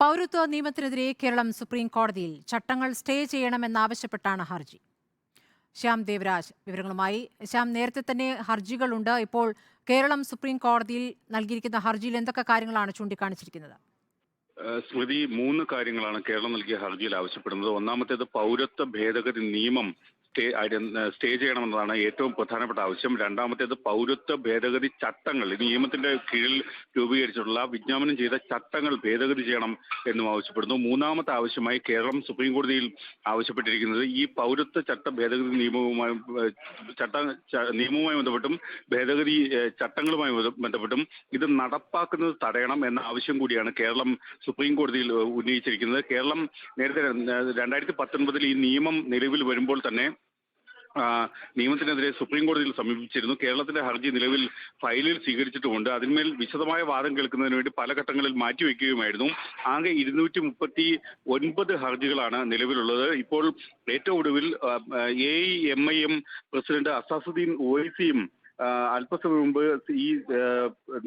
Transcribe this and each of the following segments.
പൗരത്വ നിയമത്തിനെതിരെ കേരളം സുപ്രീം കോടതിയിൽ ചട്ടങ്ങൾ സ്റ്റേ ചെയ്യണമെന്നാവശ്യപ്പെട്ടാണ് ഹർജി. ശ്യാം ദേവരാജ് വിവരങ്ങളുമായി. ശ്യാം നേരത്തെ തന്നെ ഹർജികളുണ്ട്. ഇപ്പോൾ കേരളം സുപ്രീം കോടതിയിൽ നൽകിയിരിക്കുന്ന ഹർജിയിൽ എന്തൊക്കെ കാര്യങ്ങളാണ് ചൂണ്ടിക്കാണിച്ചിരിക്കുന്നത്? സ്മൃതി മൂന്ന് കാര്യങ്ങളാണ് കേരളം നൽകിയ ഹർജിയിൽ ആവശ്യപ്പെടുന്നത്. ഒന്നാമത്തേത് പൗരത്വ ഭേദഗതി നിയമം സ്റ്റേ ചെയ്യണമെന്നതാണ് ഏറ്റവും പ്രധാനപ്പെട്ട ആവശ്യം. രണ്ടാമത്തേത് പൗരത്വ ഭേദഗതി ചട്ടങ്ങൾ. നിയമത്തിന്റെ കീഴിൽ രൂപീകരിച്ചിട്ടുള്ള വിജ്ഞാപനം ചെയ്ത ചട്ടങ്ങൾ ഭേദഗതി ചെയ്യണം എന്നും ആവശ്യപ്പെടുന്നു. മൂന്നാമത്തെ ആവശ്യമായി കേരളം സുപ്രീം കോടതിയിൽ ആവശ്യപ്പെട്ടിരിക്കുന്നത് ഈ പൗരത്വ ചട്ട ഭേദഗതി നിയമവുമായി ചട്ട നിയമവുമായി ബന്ധപ്പെട്ടും ഭേദഗതി ചട്ടങ്ങളുമായി ബന്ധപ്പെട്ടും ഇത് നടപ്പാക്കുന്നത് തടയണം എന്ന ആവശ്യം കൂടിയാണ് കേരളം സുപ്രീം കോടതിയിൽ ഉന്നയിച്ചിരിക്കുന്നത്. കേരളം നേരത്തെ രണ്ടായിരത്തി പത്തൊൻപതിൽ ഈ നിയമം നിലവിൽ വരുമ്പോൾ തന്നെ നിയമത്തിനെതിരെ സുപ്രീം കോടതിയിൽ സമീപിച്ചിരുന്നു. കേരളത്തിന്റെ ഹർജി നിലവിൽ ഫയലിൽ സ്വീകരിച്ചിട്ടുമുണ്ട്. അതിന്മേൽ വിശദമായ വാദം കേൾക്കുന്നതിന് വേണ്ടി പല ഘട്ടങ്ങളിൽ മാറ്റിവെക്കുകയുമായിരുന്നു ആകെ ഇരുന്നൂറ്റി മുപ്പത്തി ഒൻപത് ഹർജികളാണ് നിലവിലുള്ളത്. ഇപ്പോൾ ഏറ്റവും ഒടുവിൽ A M I M president Asaduddin ഓവൈസിയും ആ, അല്പസമയം മുമ്പ് ഈ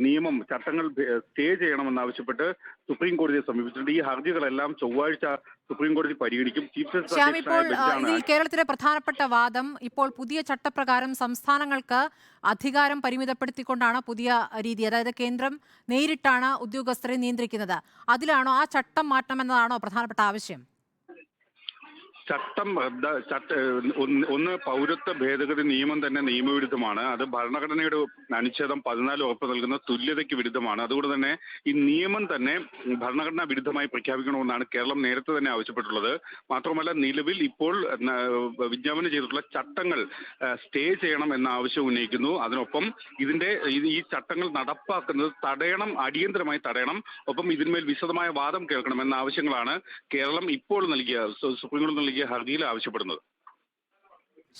നിയമം ചട്ടങ്ങൾ സ്റ്റേ ചെയ്യണമെന്നാവശ്യപ്പെട്ട് സുപ്രീം കോടതിയെ സമീപിച്ചിട്ടുണ്ട്. ഈ ഹർജികളെല്ലാം ചൊവ്വാഴ്ച സുപ്രീം കോടതി പരിഗണിക്കും. ചീഫ് ജസ്റ്റിസ് ഇപ്പോൾ ഇതിൽ കേരളത്തിലെ പ്രധാനപ്പെട്ട വാദം ഇപ്പോൾ പുതിയ ചട്ടപ്രകാരം സംസ്ഥാനങ്ങൾക്ക് അധികാരം പരിമിതപ്പെടുത്തിക്കൊണ്ടാണ് പുതിയ രീതി. അതായത് കേന്ദ്രം നേരിട്ടാണ് ഉദ്യോഗസ്ഥരെ നിയന്ത്രിക്കുന്നത്. അതിലാണോ ആ ചട്ടം മാറ്റണമെന്നതാണോ പ്രധാനപ്പെട്ട ആവശ്യം? ചട്ടം റദ്ദ ഒന്ന് പൗരത്വ ഭേദഗതി നിയമം തന്നെ നിയമവിരുദ്ധമാണ്. അത് ഭരണഘടനയുടെ അനുച്ഛേദം പതിനാല് ഉറപ്പ് നൽകുന്ന തുല്യതയ്ക്ക് വിരുദ്ധമാണ്. അതുകൊണ്ട് തന്നെ ഈ നിയമം തന്നെ ഭരണഘടനാ വിരുദ്ധമായി പ്രഖ്യാപിക്കണമെന്നാണ് കേരളം നേരത്തെ തന്നെ ആവശ്യപ്പെട്ടിട്ടുള്ളത്. മാത്രമല്ല നിലവിൽ ഇപ്പോൾ വിജ്ഞാപനം ചെയ്തിട്ടുള്ള ചട്ടങ്ങൾ സ്റ്റേ ചെയ്യണം എന്ന ആവശ്യം ഉന്നയിക്കുന്നു. അതിനൊപ്പം ഇതിന്റെ ഈ ചട്ടങ്ങൾ നടപ്പാക്കുന്നത് തടയണം അടിയന്തരമായി തടയണം. ഒപ്പം ഇതിന്മേൽ വിശദമായ വാദം കേൾക്കണം എന്ന ആവശ്യങ്ങളാണ് കേരളം ഇപ്പോൾ നൽകിയ സുപ്രീം കോടതി നൽകിയ ഹർജിയിൽ ആവശ്യപ്പെടുന്നത്.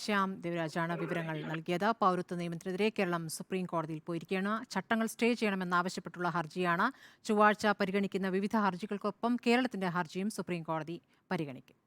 ശ്യാം ദേവരാജാണ് വിവരങ്ങൾ നൽകിയത്. പൗരത്വ നിയമത്തിനെതിരെ കേരളം സുപ്രീം കോടതിയിൽ പോയിരിക്കുകയാണ്. ചട്ടങ്ങൾ സ്റ്റേ ചെയ്യണമെന്നാവശ്യപ്പെട്ടുള്ള ഹർജിയാണ്. ചൊവ്വാഴ്ച പരിഗണിക്കുന്ന വിവിധ ഹർജികൾക്കൊപ്പം കേരളത്തിന്റെ ഹർജിയും സുപ്രീം കോടതി പരിഗണിക്കും.